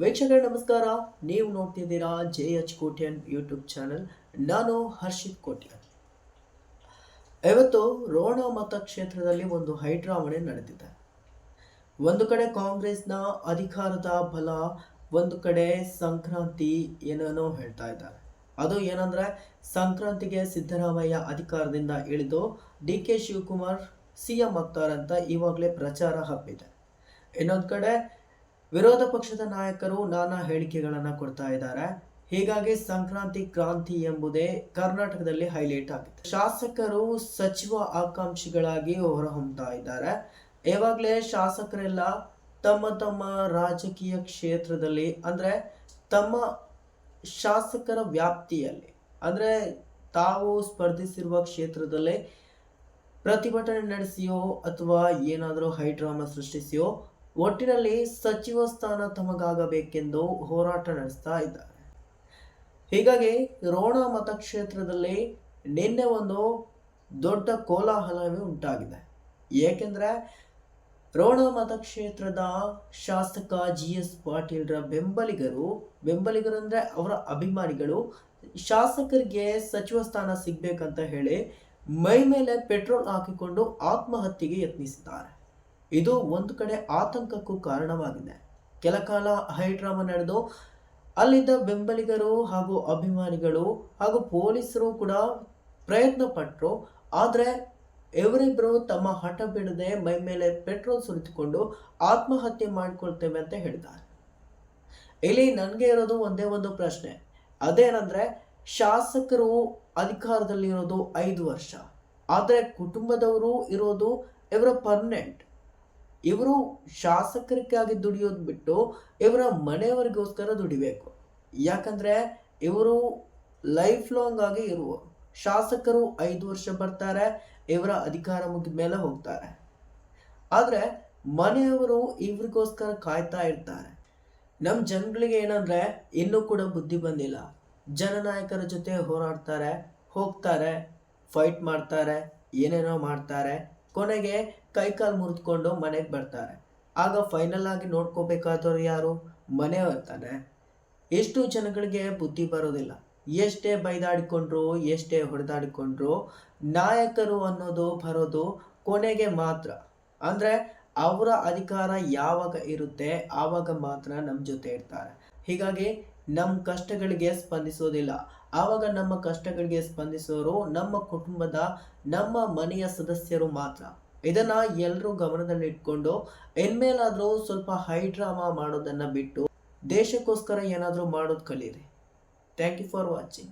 ವೀಕ್ಷಕರೇ, ನಮಸ್ಕಾರ. ನೀವು ನೋಡ್ತಿದ್ದೀರಾ J H Kotian YouTube channel. ನಾನು ಹರ್ಷಿತ್ ಕೋಟ್ಯನ್. ಇವತ್ತು ರೋಣ ಮತಕ್ಷೇತ್ರದಲ್ಲಿ ಒಂದು ಹೈಡ್ರಾವಣೆ ನಡೆದಿದೆ. ಒಂದು ಕಡೆ ಕಾಂಗ್ರೆಸ್ನ ಅಧಿಕಾರದ ಬಲ, ಒಂದು ಕಡೆ ಸಂಕ್ರಾಂತಿ ಏನೇನೋ ಹೇಳ್ತಾ ಇದ್ದಾರೆ. ಅದು ಏನಂದ್ರೆ, ಸಂಕ್ರಾಂತಿಗೆ ಸಿದ್ದರಾಮಯ್ಯ ಅಧಿಕಾರದಿಂದ ಇಳಿದು D K Shivakumar C M ಅಂತ ಇವಾಗಲೇ ಪ್ರಚಾರ ಹಬ್ಬಿದೆ. ಇನ್ನೊಂದು ಕಡೆ ವಿರೋಧ ಪಕ್ಷದ ನಾಯಕರು ನಾನಾ ಹೇಳಿಕೆಗಳನ್ನು ಕೊಡ್ತಾ ಇದ್ದಾರೆ. ಹೀಗಾಗಿ ಸಂಕ್ರಾಂತಿ ಕ್ರಾಂತಿ ಎಂಬುದೇ ಕರ್ನಾಟಕದಲ್ಲಿ ಹೈಲೈಟ್ ಆಗಿದೆ ಶಾಸಕರು ಸಚಿವ ಆಕಾಂಕ್ಷಿಗಳಾಗಿ ಹೊರಹೊಮ್ತಾ ಇದ್ದಾರೆ. ಯಾವಾಗಲೇ ಶಾಸಕರೆಲ್ಲ ತಮ್ಮ ತಮ್ಮ ರಾಜಕೀಯ ಕ್ಷೇತ್ರದಲ್ಲಿ, ಅಂದ್ರೆ ತಮ್ಮ ಶಾಸಕರ ವ್ಯಾಪ್ತಿಯಲ್ಲಿ, ಅಂದ್ರೆ ತಾವು ಸ್ಪರ್ಧಿಸಿರುವ ಕ್ಷೇತ್ರದಲ್ಲಿ ಪ್ರತಿಭಟನೆ ನಡೆಸಿಯೋ ಅಥವಾ ಏನಾದರೂ ಹೈಡ್ರಾಮಾ ಸೃಷ್ಟಿಸಿಯೋ ಒಟ್ಟಿನಲ್ಲಿ ಸಚಿವ ಸ್ಥಾನ ತಮಗಾಗಬೇಕೆಂದು ಹೋರಾಟ ನಡೆಸ್ತಾ ಇದ್ದಾರೆ. ಹೀಗಾಗಿ ರೋಣ ಮತಕ್ಷೇತ್ರದಲ್ಲಿ ನಿನ್ನೆ ಒಂದು ದೊಡ್ಡ ಕೋಲಾಹಲವೇ ಉಂಟಾಗಿದೆ. ಏಕೆಂದರೆ ರೋಣ ಮತಕ್ಷೇತ್ರದ ಶಾಸಕ ಜಿ ಎಸ್ ಪಾಟೀಲ್ರ ಬೆಂಬಲಿಗರು ಬೆಂಬಲಿಗರು ಅಂದರೆ ಅವರ ಅಭಿಮಾನಿಗಳು, ಶಾಸಕರಿಗೆ ಸಚಿವ ಸ್ಥಾನ ಸಿಗಬೇಕಂತ ಹೇಳಿ ಮೈ ಮೇಲೆ ಪೆಟ್ರೋಲ್ ಹಾಕಿಕೊಂಡು ಆತ್ಮಹತ್ಯೆಗೆ ಯತ್ನಿಸಿದ್ದಾರೆ. ಇದು ಒಂದು ಕಡೆ ಆತಂಕಕ್ಕೂ ಕಾರಣವಾಗಿದೆ. ಕೆಲ ಕಾಲ ಹೈಡ್ರಾಮಾ ನಡೆದು, ಅಲ್ಲಿದ್ದ ಬೆಂಬಲಿಗರು ಹಾಗೂ ಅಭಿಮಾನಿಗಳು ಹಾಗೂ ಪೊಲೀಸರು ಕೂಡ ಪ್ರಯತ್ನ ಪಟ್ಟರು ಆದರೆ ಇವರಿಬ್ಬರು ತಮ್ಮ ಹಠ ಬಿಡದೆ ಮೈ ಮೇಲೆ ಪೆಟ್ರೋಲ್ ಸುರಿದುಕೊಂಡು ಆತ್ಮಹತ್ಯೆ ಮಾಡಿಕೊಳ್ತೇವೆ ಅಂತ ಹೇಳಿದ್ದಾರೆ. ಇಲ್ಲಿ ನನಗೆ ಇರೋದು ಒಂದೇ ಒಂದು ಪ್ರಶ್ನೆ. ಅದೇನಂದ್ರೆ, ಶಾಸಕರು ಅಧಿಕಾರದಲ್ಲಿರೋದು ಐದು ವರ್ಷ. ಆದರೆ ಕುಟುಂಬದವರು ಇರೋದು ಇವರ ಪರ್ಮನೆಂಟ್. ಇವರು ಶಾಸಕರಿಗಾಗಿ ದುಡಿಯೋದು ಬಿಟ್ಟು ಇವರ ಮನೆಯವರಿಗೋಸ್ಕರ ದುಡಿಬೇಕು. ಯಾಕಂದ್ರೆ ಇವರು ಲೈಫ್ ಲಾಂಗ್ ಆಗಿ ಇರುವ ಶಾಸಕರು ಐದು ವರ್ಷ ಬರ್ತಾರೆ, ಇವರ ಅಧಿಕಾರ ಮುಗಿದ ಮೇಲೆ ಹೋಗ್ತಾರೆ. ಆದರೆ ಮನೆಯವರು ಇವ್ರಿಗೋಸ್ಕರ ಕಾಯ್ತಾ ಇರ್ತಾರೆ. ನಮ್ಮ ಜನಗಳಿಗೆ ಏನಂದ್ರೆ ಇನ್ನೂ ಕೂಡ ಬುದ್ಧಿ ಬಂದಿಲ್ಲ. ಜನನಾಯಕರ ಜೊತೆ ಹೋರಾಡ್ತಾರೆ, ಹೋಗ್ತಾರೆ ಫೈಟ್ ಮಾಡ್ತಾರೆ, ಏನೇನೋ ಮಾಡ್ತಾರೆ. ಕೊನೆಗೆ ಕೈಕಾಲು ಮುರಿದ್ಕೊಂಡು ಮನೆಗೆ ಬರ್ತಾರೆ. ಆಗ ಫೈನಲ್ ಆಗಿ ನೋಡ್ಕೋಬೇಕಾದವ್ರು ಯಾರು? ಮನೆ ತಾನೆ. ಎಷ್ಟು ಜನಗಳಿಗೆ ಬುದ್ಧಿ ಬರೋದಿಲ್ಲ. ಎಷ್ಟೇ ಬೈದಾಡಿಕೊಂಡ್ರು, ಎಷ್ಟೇ ಹೊಡೆದಾಡಿಕೊಂಡ್ರು, ನಾಯಕರು ಅನ್ನೋದು ಬರೋದು ಕೊನೆಗೆ ಮಾತ್ರ. ಅಂದರೆ ಅವರ ಅಧಿಕಾರ ಯಾವಾಗ ಇರುತ್ತೆ, ಆವಾಗ ಮಾತ್ರ ನಮ್ಮ ಜೊತೆ ಇರ್ತಾರೆ. ಹೀಗಾಗಿ ನಮ್ಮ ಕಷ್ಟಗಳಿಗೆ ಸ್ಪಂದಿಸೋದಿಲ್ಲ. ಆವಾಗ ನಮ್ಮ ಕಷ್ಟಗಳಿಗೆ ಸ್ಪಂದಿಸೋರು ನಮ್ಮ ಕುಟುಂಬದ, ನಮ್ಮ ಮನೆಯ ಸದಸ್ಯರು ಮಾತ್ರ. ಇದನ್ನ ಎಲ್ಲರೂ ಗಮನದಲ್ಲಿ ಇಟ್ಕೊಂಡು ಇನ್ಮೇಲಾದರೂ ಸ್ವಲ್ಪ ಹೈಡ್ರಾಮಾ ಮಾಡೋದನ್ನ ಬಿಟ್ಟು ದೇಶಕ್ಕೋಸ್ಕರ ಏನಾದರೂ ಮಾಡೋದು ಕಲೀರಿ. Thank you for watching.